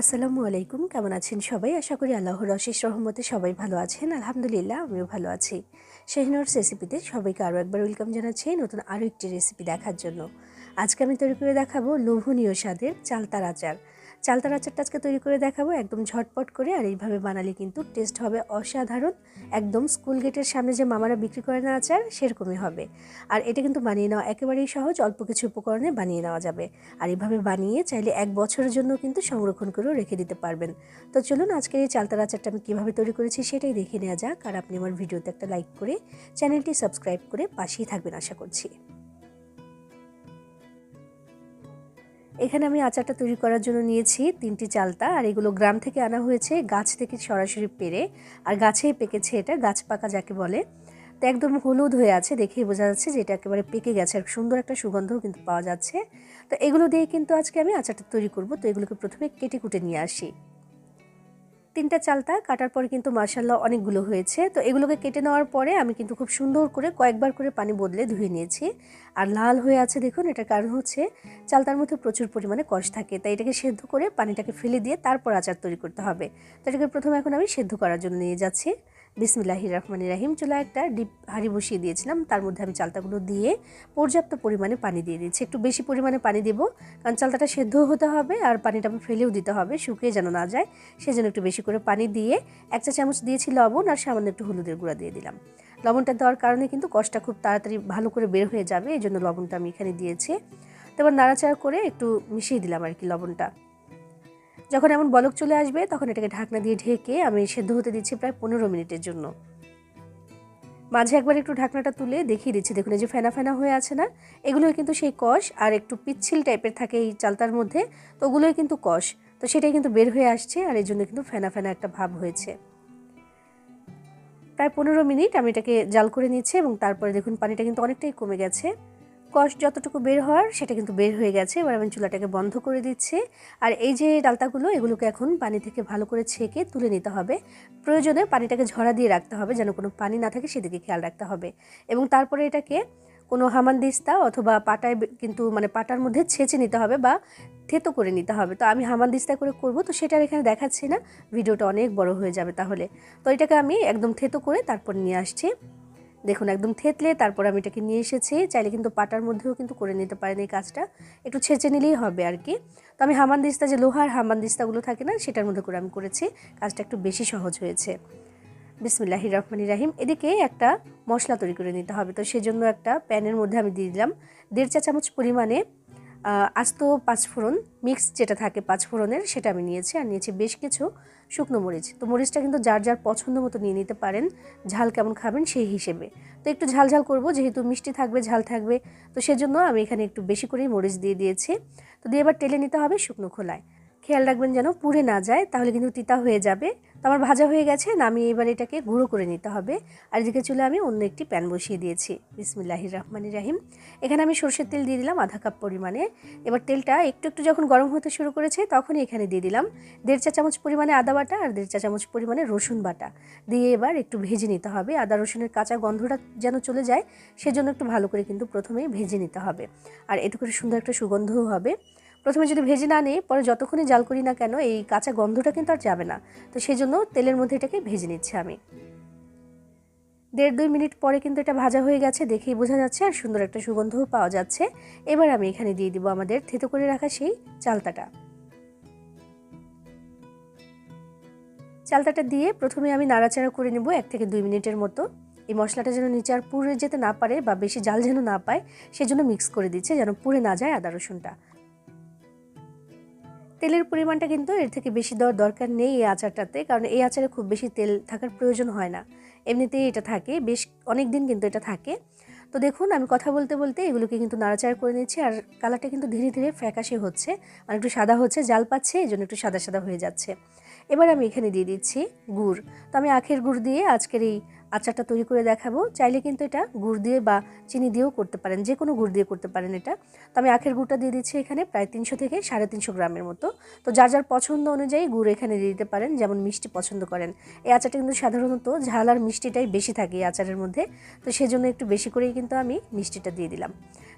আসসালামু আলাইকুম। কেমন আছেন সবাই? আশা করি আল্লাহর অশেষ রহমতে সবাই ভালো আছেন। আলহামদুলিল্লাহ, আমিও ভালো আছি। শেহনোর রেসিপিতে সবাইকে আরও একবার ওয়েলকাম জানাচ্ছি নতুন আরও একটি রেসিপি দেখার জন্য। আজকে আমি তৈরি করে দেখাবো লোভনীয় স্বাদের চালতার আচার। চালতার আচারটা আজকে তৈরি করে দেখাবো, একদম ঝটপট করে। আর এইভাবে বানালে কিন্তু টেস্ট হবে অসাধারণ। একদম স্কুল গেটের সামনে যে মামারা বিক্রি করে না আচার, সেরকমই হবে। আর এটা কিন্তু বানিয়ে নেওয়া একেবারেই সহজ, অল্প কিছু উপকরণে বানিয়ে নেওয়া যাবে। আর এইভাবে বানিয়ে চাইলে এক বছরের জন্য কিন্তু সংরক্ষণ করেও রেখে দিতে পারবেন। তো চলুন আজকের এই চালতার আচারটা আমি কীভাবে তৈরি করেছি সেটাই দেখে নেওয়া যাক। আর আপনি আমার ভিডিওতে একটা লাইক করে চ্যানেলটি সাবস্ক্রাইব করে পাশেই থাকবেন, আশা করছি। এখানে আমি আচারটা তৈরি করার জন্য নিয়েছি তিনটি চালতা, আর এগুলো গ্রাম থেকে আনা হয়েছে, গাছ থেকে সরাসরি পেরে, আর গাছেই পেকেছে এটা, গাছ পাকা যাকে বলে। তো একদম হলুদ হয়ে আছে, দেখেই বোঝা যাচ্ছে যে এটা একেবারে পেকে গেছে, আর সুন্দর একটা সুগন্ধও কিন্তু পাওয়া যাচ্ছে। তো এগুলো দিয়ে কিন্তু আজকে আমি আচারটা তৈরি করব, তো এগুলোকে প্রথমে কেটে কুটে নিয়ে আসি। তিনটা চালতা কাটার পরে কিন্তু মার্শাল্লাহ অনেকগুলো হয়েছে। তো এগুলোকে কেটে নেওয়ার পরে আমি কিন্তু খুব সুন্দর করে কয়েকবার করে পানি বদলে ধুয়ে নিয়েছি। আর লাল হয়ে আছে দেখুন, এটার কারণ হচ্ছে চালতার মধ্যে প্রচুর পরিমাণে কষ থাকে। তাই এটাকে সেদ্ধ করে পানিটাকে ফেলে দিয়ে তারপর আচার তৈরি করতে হবে। তো এটাকে প্রথমে এখন আমি সেদ্ধ করার জন্য নিয়ে যাচ্ছি। বিসমিল্লাহির রহমানির রাহিম চুলা একটা ডিপ হাঁড়ি বসিয়ে দিয়েছিলাম। তার মধ্যে আমি চালতাগুলো দিয়ে পর্যাপ্ত পরিমাণে পানি দিয়ে দিচ্ছি একটু বেশি পরিমাণে পানি দেব, কারণ চালতাটা সেদ্ধ হতে হবে আর পানিটা ফেলেও দিতে হবে, শুকিয়ে যেন না যায়। সেজন্য একটু বেশি করে পানি দিয়ে এক চা চামচ দিয়েছি লবণ আর সামান্য একটু হলুদের গুঁড়া দিয়ে দিলাম। লবণটা দেওয়ার কারণে কিন্তু কষটা খুব তাড়াতাড়ি ভালো করে বের হয়ে যাবে এই জন্য লবণটা আমি এখানে দিয়েছি। তারপর নাড়াচাড়া করে একটু মিশিয়ে দিলাম আর কি লবণটা। যখন এমন বলক চলে আসবে, তখন এটাকে ঢাকনা দিয়ে ঢেকে আমি সেদ্ধ হতে দিচ্ছি প্রায় পনেরো মিনিটের জন্য। মাঝে একবার একটু ঢাকনাটা তুলে দেখিয়ে দিচ্ছি। দেখুন, এই যে ফেনা ফেনা হয়ে আছে না, এগুলোই কিন্তু সেই কষ আর একটু পিচ্ছিল টাইপের থাকে এই চালতার মধ্যে, তো ওগুলোই কিন্তু কষ। তো সেটাই কিন্তু বের হয়ে আসছে আর এই জন্য কিন্তু ফেনা ফেনা একটা ভাব হয়েছে। প্রায় পনেরো মিনিট আমি এটাকে জাল করে নিচ্ছি এবং তারপরে দেখুন পানিটা কিন্তু অনেকটাই কমে গেছে। কষ যতটুকু বের হওয়ার, সেটা কিন্তু বের হয়ে গেছে। এবার আমি চুলাটাকে বন্ধ করে দিচ্ছি। আর এই যে ডালতাগুলো, এগুলোকে এখন পানি থেকে ভালো করে ছেঁকে তুলে নিতে হবে। প্রয়োজনে পানিটাকে ঝরা দিয়ে রাখতে হবে, যেন কোনো পানি না থাকে, সেদিকে খেয়াল রাখতে হবে। এবং তারপরে এটাকে কোনো হামানদিস্তা অথবা পাটায় কিন্তু মানে পাটার মধ্যে ছেঁচে নিতে হবে বা থেতো করে নিতে হবে। তো আমি হামান হামানদিস্তা করে করব, তো সেটার এখানে দেখাচ্ছি না। ভিডিওটা অনেক বড় হয়ে যাবে তাহলে। তো এটাকে আমি একদম থেতো করে তারপর নিয়ে আসছি। দেখুন, একদম থেতলে তারপর আমি এটাকে নিয়ে এসেছি। চাইলে কিন্তু পাটার মধ্যেও কিন্তু করে নিতে পারেন এই কাজটা। একটু ছেঁচে নিলেই হবে আর কি। তো আমি হামান দিস্তা, যে লোহার হামান দিস্তাগুলো থাকে না, সেটার মধ্যে করে আমি করেছি। কাজটা একটু বেশি সহজ হয়েছে। বিসমিল্লাহির রহমানির রাহিম। এদিকে একটা মশলা তৈরি করে নিতে হবে। তো সেজন্য একটা প্যানের মধ্যে আমি দিয়ে দিলাম দেড় চা চামচ পরিমাণে আস্ত পাঁচফোড়ন, মিক্স যেটা থাকে পাঁচফোড়নের, সেটা আমি নিয়েছি আর নিয়েছি বেশ কিছু শুকনো মরিচ। তো মরিচটা কিন্তু যার যার পছন্দ মতো নিয়ে নিতে পারেন, ঝাল কেমন খাবেন সেই হিসেবে। তো একটু ঝাল ঝাল করব, যেহেতু মিষ্টি থাকবে, ঝাল থাকবে, তো সেজন্য আমি এখানে একটু বেশি করেই মরিচ দিয়ে দিয়েছি। তো দিয়ে এবার টেলে নিতে হবে শুকনো খোলায়। খেয়াল রাখবেন যেন পুড়ে না যায়, তাহলে কিন্তু তিতা হয়ে যাবে। তো আমার ভাজা হয়ে গেছে আমি এবার এটাকে গুঁড়ো করে নিতে হবে। আর এদিকে চলে আমি অন্য একটি প্যান বসিয়ে দিয়েছি। বিসমিল্লাহির রহমানির রাহিম। এখানে আমি সর্ষের তেল দিয়ে দিলাম আধা কাপ পরিমাণে। এবার তেলটা একটু একটু যখন গরম হতে শুরু করেছে, তখনই এখানে দিয়ে দিলাম দেড় চা চামচ পরিমাণে আদা বাটা আর দেড় চা চামচ পরিমাণে রসুন বাটা। দিয়ে এবার একটু ভেজে নিতে হবে। আদা রসুনের কাঁচা গন্ধটা যেন চলে যায়, সেজন্য একটু ভালো করে কিন্তু প্রথমেই ভেজে নিতে হবে। আর এতে করে সুন্দর একটা সুগন্ধও হবে। প্রথমে যদি ভেজে না নিই, পরে যতক্ষণই জাল করি না কেন, এই কাঁচা গন্ধটা কিন্তু আর যাবে না। তো সেই জন্য তেলের মধ্যে এটাকে ভেজে নিচ্ছি আমি। দেড় দুই মিনিট পরে কিন্তু এটা ভাজা হয়ে গেছে, দেখেই বোঝা যাচ্ছে আর সুন্দর একটা সুগন্ধও পাওয়া যাচ্ছে। এবার আমি এখানে দিয়ে দিব আমাদের থেতো করে রাখা সেই চালতাটা। চালতাটা দিয়ে প্রথমে আমি নাড়াচাড়া করে নেব এক থেকে দুই মিনিটের মতো। এই মশলাটা যেন নিচে আর পুড়ে যেতে না পারে বা বেশি জাল যেন না পায়, সেজন্য মিক্স করে দিচ্ছে যেন পুড়ে না যায় আদা রসুনটা। তেলের পরিমাণটা কিন্তু এর থেকে বেশি দেওয়ার দরকার নেই এই আচারটাতে, কারণ এই আচারে খুব বেশি তেল থাকার প্রয়োজন হয় না। এমনিতেই এটা থাকে, বেশ অনেক দিন কিন্তু এটা থাকে। তো দেখুন, আমি কথা বলতে বলতে এগুলোকে কিন্তু নাড়াচাড়া করে নিচ্ছি আর কালারটা কিন্তু ধীরে ধীরে ফ্যাকাশে হচ্ছে আর একটু সাদা হচ্ছে, জাল পাচ্ছে, এই জন্য একটু সাদা সাদা হয়ে যাচ্ছে। এবার আমি এখানে দিয়ে দিচ্ছি গুড়। তো আমি আখের গুড় দিয়ে আজকের এই আচারটা তৈরি করে দেখাবো। চাইলে কিন্তু এটা গুড় দিয়ে বা চিনি দিয়েও করতে পারেন যে কোনো গুড় দিয়ে করতে পারেন এটা। তো আমি আখের গুড়টা দিয়ে দিচ্ছি এখানে প্রায় তিনশো থেকে সাড়ে তিনশো গ্রামের মতো। তো যার যার পছন্দ অনুযায়ী গুড় এখানে দিয়ে দিতে পারেন, যেমন মিষ্টি পছন্দ করেন। এই আচারটা কিন্তু সাধারণত ঝাল আর মিষ্টিটাই বেশি থাকে এই আচারের মধ্যে। তো সেজন্য একটু বেশি করেই কিন্তু আমি মিষ্টিটা দিয়ে দিলাম।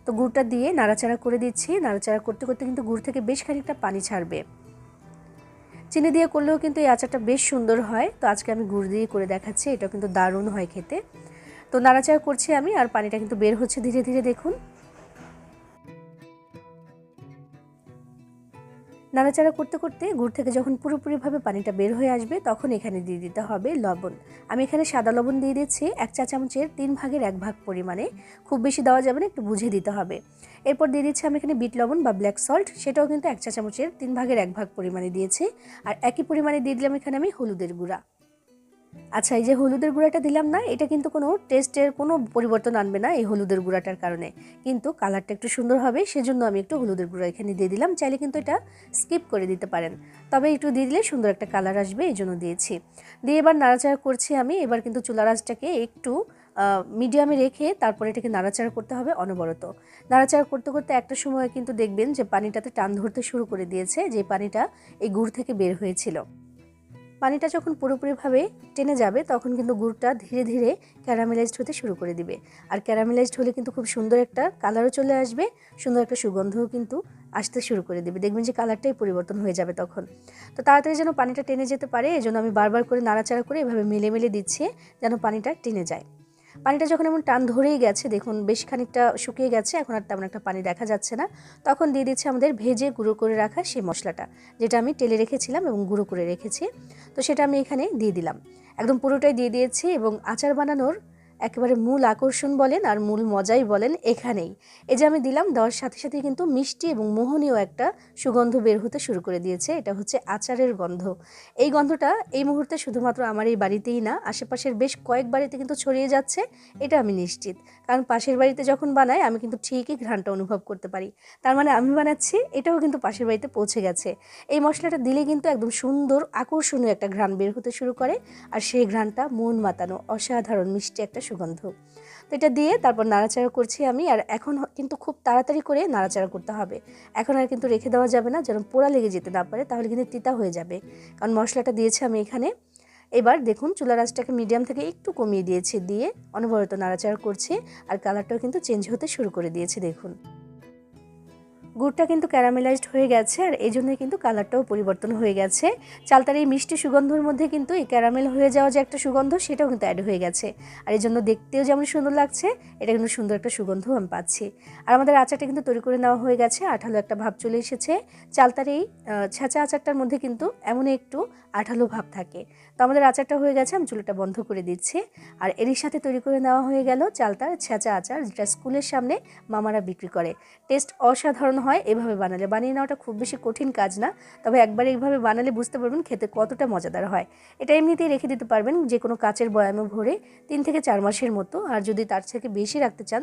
তো গুড়টা দিয়ে নাড়াচাড়া করে দিচ্ছি। নাড়াচাড়া করতে করতে কিন্তু গুড় থেকে বেশ খানিকটা পানি ছাড়বে। চিনি দিয়ে করলেও কিন্তু এই আচারটা বেশ সুন্দর হয়। তো আজকে আমি গুড় দিয়ে করে দেখাচ্ছি এটা কিন্তু দারুণ হয় খেতে। তো নাড়াচাড়া করছি আমি, আর পানিটা কিন্তু বের হচ্ছে ধীরে ধীরে দেখুন। নাড়াচাড়া করতে করতে গুড় থেকে যখন পুরোপুরিভাবে পানিটা বের হয়ে আসবে, তখন এখানে দিয়ে দিতে হবে লবণ। আমি এখানে সাদা লবণ দিয়ে দিচ্ছি, এক চা চামচের তিন ভাগের এক ভাগ পরিমাণে। খুব বেশি দেওয়া যাবে না, একটু বুঝে দিতে হবে। এরপর দিয়ে দিচ্ছি আমি এখানে বিট লবণ বা ব্ল্যাক সল্ট সেটাও কিন্তু এক চা চামচের তিন ভাগের এক ভাগ পরিমাণে দিয়েছি। আর একই পরিমাণে দিয়ে দিলাম এখানে আমি হলুদের গুঁড়া। আচ্ছা এই যে হলুদের গুঁড়াটা দিলাম না, এটা কিন্তু কোনো টেস্টের কোনো পরিবর্তন আনবে না এই হলুদের গুঁড়াটার কারণে। কিন্তু কালারটা একটু সুন্দর হবে, সেজন্য আমি একটু হলুদের গুঁড়া এখানে দিয়ে দিলাম। চাইলে কিন্তু এটা স্কিপ করে দিতে পারেন। তবে একটু দিয়ে দিলে সুন্দর একটা কালার আসবে, এই জন্য দিয়েছি। দিয়ে এবার নাড়াচাড়া করছি আমি, এবার কিন্তু চুলা রাজটাকে একটু মিডিয়ামে রেখে তারপরে এটাকে নাড়াচাড়া করতে হবে অনবরত। নাড়াচাড়া করতে করতে একটা সময় কিন্তু দেখবেন যে পানিটাতে টান ধরতে শুরু করে দিয়েছে, যে পানিটা এই গুড় থেকে বের হয়েছিল। পানিটা যখন পুরোপুরিভাবে টেনে যাবে, তখন কিন্তু গুড়টা ধীরে ধীরে ক্যারামেলাইজড হতে শুরু করে দিবে। আর ক্যারামেলাইজড হলে কিন্তু খুব সুন্দর একটা কালারও চলে আসবে, সুন্দর একটা সুগন্ধও কিন্তু আসতে শুরু করে দেবে। দেখবেন যে কালারটাই পরিবর্তন হয়ে যাবে তখন। তো তাড়াতাড়ি যেন পানিটা টেনে যেতে পারে, এজন্য আমি বারবার করে নাড়াচাড়া করে এভাবে মেলে মেলে দিচ্ছি, যেন পানিটা টেনে যায়। পানিটা যখন এমন টান ধরেই গেছে, দেখুন বেশ খানিকটা শুকিয়ে গেছে, এখন আর তেমন একটা পানি দেখা যাচ্ছে না। তখন দিয়ে দিচ্ছে আমাদের ভেজে গুঁড়ো করে রাখা সেই মশলাটা, যেটা আমি টেলে রেখেছিলাম এবং গুঁড়ো করে রেখেছি। তো সেটা আমি এখানে দিয়ে দিলাম। একদম পুরোটাই দিয়ে দিয়েছি এবং আচার বানানোর একেবারে মূল আকর্ষণ বলেন আর মূল মজাই বলেন এখানেই। এই যে আমি দিলাম, দেওয়ার সাথে সাথে কিন্তু মিষ্টি এবং মোহনীয় একটা সুগন্ধ বের হতে শুরু করে দিয়েছে। এটা হচ্ছে আচারের গন্ধ। এই গন্ধটা এই মুহূর্তে শুধুমাত্র আমার এই বাড়িতেই না, আশেপাশের বেশ কয়েক বাড়িতে কিন্তু ছড়িয়ে যাচ্ছে। এটা আমি নিশ্চিত। কারণ পাশের বাড়িতে যখন বানাই, আমি কিন্তু ঠিকই ঘ্রাণটা অনুভব করতে পারি। তার মানে আমি বানাচ্ছি, এটাও কিন্তু পাশের বাড়িতে পৌঁছে গেছে। এই মশলাটা দিলে কিন্তু একদম সুন্দর আকর্ষণীয় একটা ঘ্রাণ বের হতে শুরু করে। আর সেই ঘ্রাণটা মন মাতানো, অসাধারণ মিষ্টি একটা সুগন্ধ। তো এটা দিয়ে তারপর নাড়াচাড়া করছি আমি আর এখন কিন্তু খুব তাড়াতাড়ি করে নাড়াচাড়া করতে হবে। এখন আর কিন্তু রেখে দেওয়া যাবে না, যেন পোড়া লেগে যেতে না পারে, তাহলে কিন্তু তিতা হয়ে যাবে। কারণ মশলাটা দিয়েছি আমি এখানে। এবার দেখুন চুলা রাসটাকে মিডিয়াম থেকে একটু কমিয়ে দিয়েছি, দিয়ে অনবরত নাড়াচাড়া করছি আর কালারটাও কিন্তু চেঞ্জ হতে শুরু করে দিয়েছে, দেখুন। গুড়টা কিন্তু ক্যারামেলাইজড হয়ে গেছে আর এই জন্যই কিন্তু কালারটাও পরিবর্তন হয়ে গেছে। চালতার এই মিষ্টি সুগন্ধর মধ্যে কিন্তু এই ক্যারামেল হয়ে যাওয়া যে একটা সুগন্ধ, সেটাও কিন্তু অ্যাড হয়ে গেছে। আর এই জন্য দেখতেও যেমন সুন্দর লাগছে, এটা কিন্তু সুন্দর একটা সুগন্ধও আমি পাচ্ছি। আর আমাদের আচারটা কিন্তু তৈরি করে নেওয়া হয়ে গেছে, আঠালো একটা ভাব চলে এসেছে। চালতার এই ছেঁচা আচারটার মধ্যে কিন্তু এমন একটু আঠালো ভাব থাকে। তো আমাদের আচারটা হয়ে গেছে, আমি চুলোটা বন্ধ করে দিচ্ছি। আর এরই সাথে তৈরি করে নেওয়া হয়ে গেল চালতার ছেঁচা আচার, যেটা স্কুলের সামনে মামারা বিক্রি করে। টেস্ট অসাধারণ হয়, এভাবে বানালে। বানিয়ে নেওয়াটা খুব বেশি কঠিন কাজ না, তবে একবার এইভাবে বানালে বুঝতে পারবেন খেতে কতটা মজাদার হয়। এটা এমনিতেই রেখে দিতে পারবেন যে কোনো কাচের বয়ামে ভরে তিন থেকে চার মাসের মতো, আর যদি তার থেকে বেশি রাখতে চান,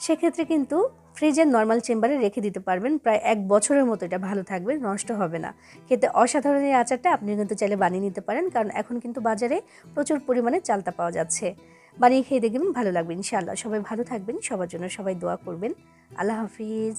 সেক্ষেত্রে কিন্তু ফ্রিজের নর্মাল চেম্বারে রেখে দিতে পারবেন। প্রায় এক বছরের মতো এটা ভালো থাকবে, নষ্ট হবে না। খেতে অসাধারণ এই আচারটা আপনি কিন্তু চাইলে বানিয়ে নিতে পারেন, কারণ এখন কিন্তু বাজারে প্রচুর পরিমাণে চালতা পাওয়া যাচ্ছে। বানিয়ে খেয়ে দেখবেন ভালো লাগবে ইনশাআল্লাহ। সবাই ভালো থাকবেন, সবার জন্য সবাই দোয়া করবেন। আল্লাহ হাফিজ।